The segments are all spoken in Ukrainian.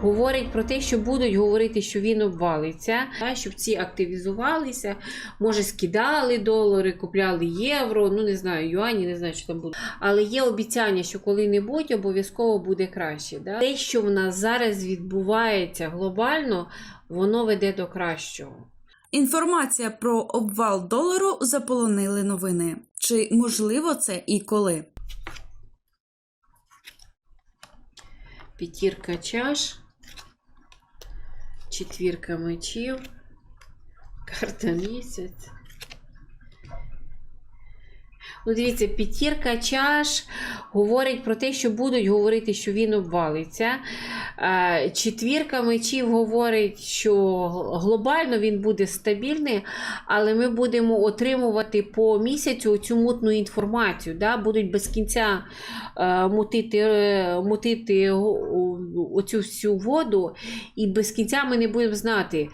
говорить про те, що будуть говорити, що він обвалиться, та, щоб ці активізувалися, може скидали долари, купляли євро, ну не знаю, юані, не знаю, що там буде. Але є обіцяння, що коли-небудь обов'язково буде краще. Да? Те, що в нас зараз відбувається глобально, воно веде до кращого. Інформація про обвал долару заполонили новини. Чи можливо це і коли? П'ятірка чаш, четвірка мечів, карта місяць. Ну, дивіться, п'ятірка чаш говорить про те, що будуть говорити, що він обвалиться. Е, Четвірка мечів говорить, що глобально він буде стабільний, але ми будемо отримувати по місяцю цю мутну інформацію. Да? Будуть без кінця е, мутити, е, мутити оцю всю воду, і без кінця ми не будемо знати.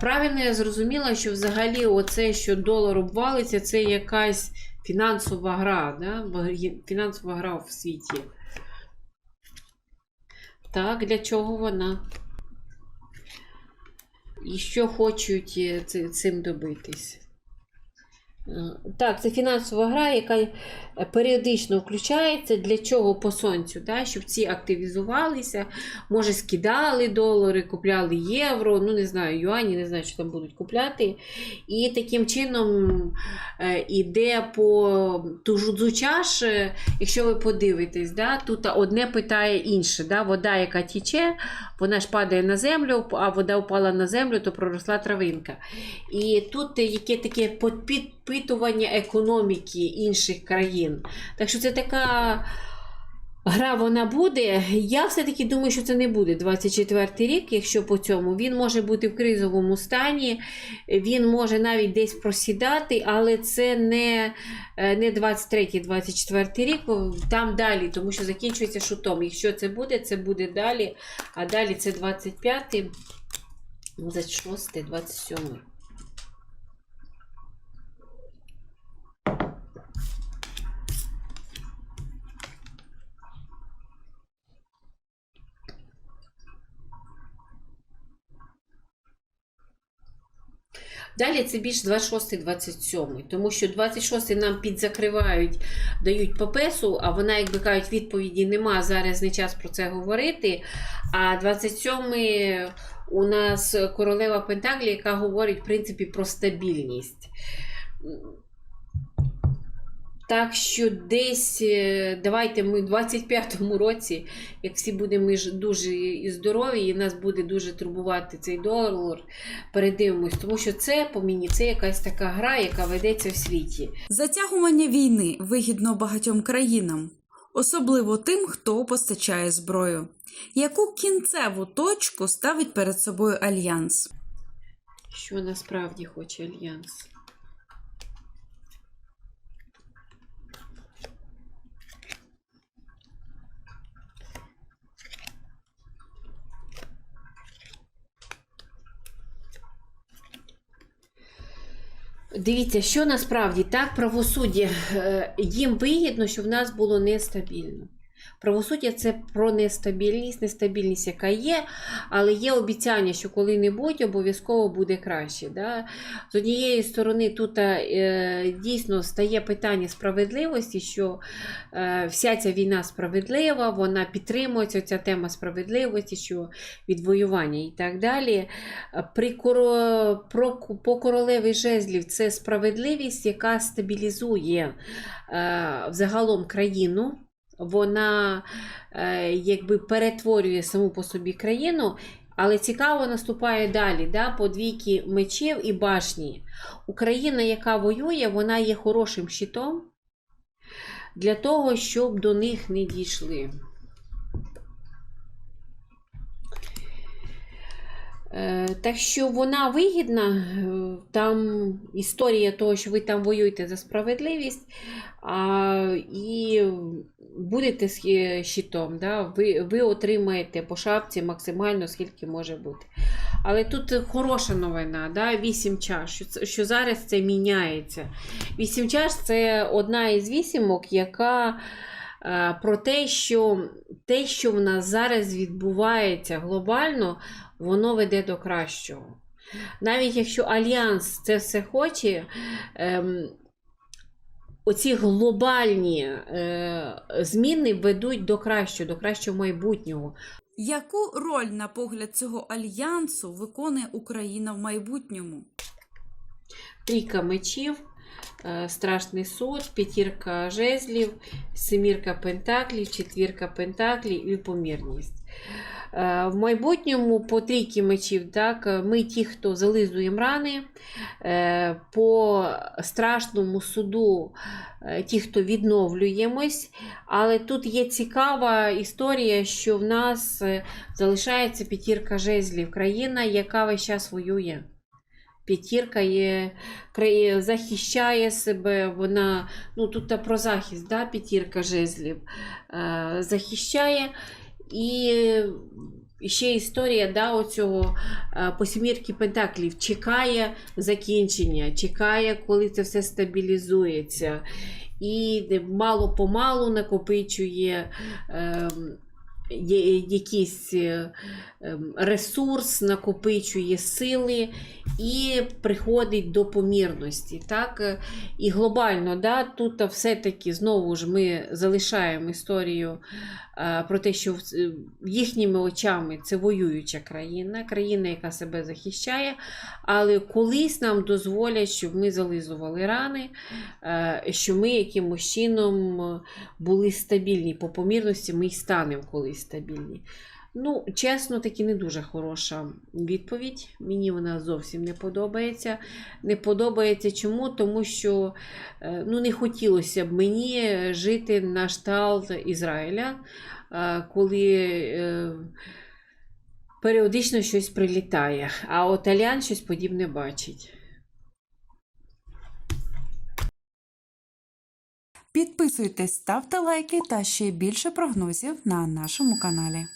Правильно я зрозуміла, що взагалі оце, що долар обвалиться, це якась фінансова гра, да? фінансова гра в світі. Так, для чого вона? І що хочуть е, цим добитись? Так, це фінансова гра, яка е, періодично включається. Для чого по сонцю? Да? Щоб ці активізувалися, може, скидали долари, купляли євро, ну не знаю, юані, не знаю, що там будуть купляти. І таким чином е, іде по тужудзу чаш, е, якщо ви подивитесь, да? тут одне питає інше. Да? Вода, яка тіче, вона ж падає на землю, а вода впала на землю, то проросла травинка. І тут яке таке підпитування економіки інших країн. Так що це така гра вона буде. Я все-таки думаю, що це не буде 24 рік, якщо по цьому. Він може бути в кризовому стані, він може навіть десь просідати, але це не, е, не 23-24 рік, там далі, тому що закінчується шутом. Якщо це буде, це буде далі, а далі це 25, 26, 27. Далі це більш 26-27, тому що 26 нам підзакривають, дають попесу, а вона, як би кажуть, відповіді нема, зараз не час про це говорити. А 27 у нас королева Пентаглі, яка говорить, в принципі, про стабільність. Так що десь е, давайте ми в 25-му році, як всі будемо дуже і здорові, і нас буде дуже турбувати цей долар, передивимось, тому що це по мені це якась така гра, яка ведеться в світі. Затягування війни вигідно багатьом країнам, особливо тим, хто постачає зброю. Яку кінцеву точку ставить перед собою альянс? Що насправді хоче альянс? Дивіться, що насправді так, правосуддя е, їм вигідно, що в нас було нестабільно. Правосуддя це про нестабільність, нестабільність, яка є, але є обіцяння, що коли-небудь обов'язково буде краще. Да? З однієї сторони, тут е, дійсно стає питання справедливості, що е, вся ця війна справедлива, вона підтримується, ця тема справедливості, що відвоювання і так далі. При коро, про, по королеві жезлів це справедливість, яка стабілізує е, взагалом країну. Вона е, якби перетворює саму по собі країну, але цікаво наступає далі, да, по двійки мечів і башні. Україна, яка воює, вона є хорошим щитом для того, щоб до них не дійшли. Так що вона вигідна, е, там історія того, що ви там воюєте за справедливість, а, і будете е, щитом, да? ви, ви отримаєте по шапці максимально скільки може бути. Але тут хороша новина, да? 8 чаш, що, що зараз це міняється. 8 чаш це одна із вісімок, яка е, про те, що те, що в нас зараз відбувається глобально, воно веде до кращого. Навіть якщо Альянс це все хоче, ем, оці глобальні е, зміни ведуть до кращого, до кращого майбутнього. Яку роль, на погляд цього альянсу, виконує Україна в майбутньому? Трійка мечів, е, страшний суд, п'ятірка жезлів, семірка пентаклів, четвірка пентаклів і помірність. Е, В майбутньому по трійки мечів, так, ми ті, хто зализуємо рани, е, по страшному суду, е, ті, хто відновлюємось. Але тут є цікава історія, що в нас е, залишається п'ятірка жезлів, країна, яка весь час воює. П'ятірка є, захищає себе, вона, ну тут про захист, да, п'ятірка жезлів е, захищає. І ще історія да, оцього е, по сімірки Пентаклів чекає закінчення, чекає, коли це все стабілізується. І мало помалу накопичує. Е, якийсь е, ем, ресурс, накопичує сили і приходить до помірності. Так? Е, І глобально, да, тут все-таки знову ж ми залишаємо історію е, про те, що е, їхніми очами це воююча країна, країна, яка себе захищає, але колись нам дозволять, щоб ми зализували рани, е, що ми якимось чином е, були стабільні по помірності, ми й станемо колись стабільні. Ну, чесно, таки не дуже хороша відповідь. Мені вона зовсім не подобається. Не подобається чому? Тому що е, ну, не хотілося б мені жити на кшталт Ізраїля, е, коли е, періодично щось прилітає, а от Алян щось подібне бачить. Підписуйтесь, ставте лайки та ще більше прогнозів на нашому каналі.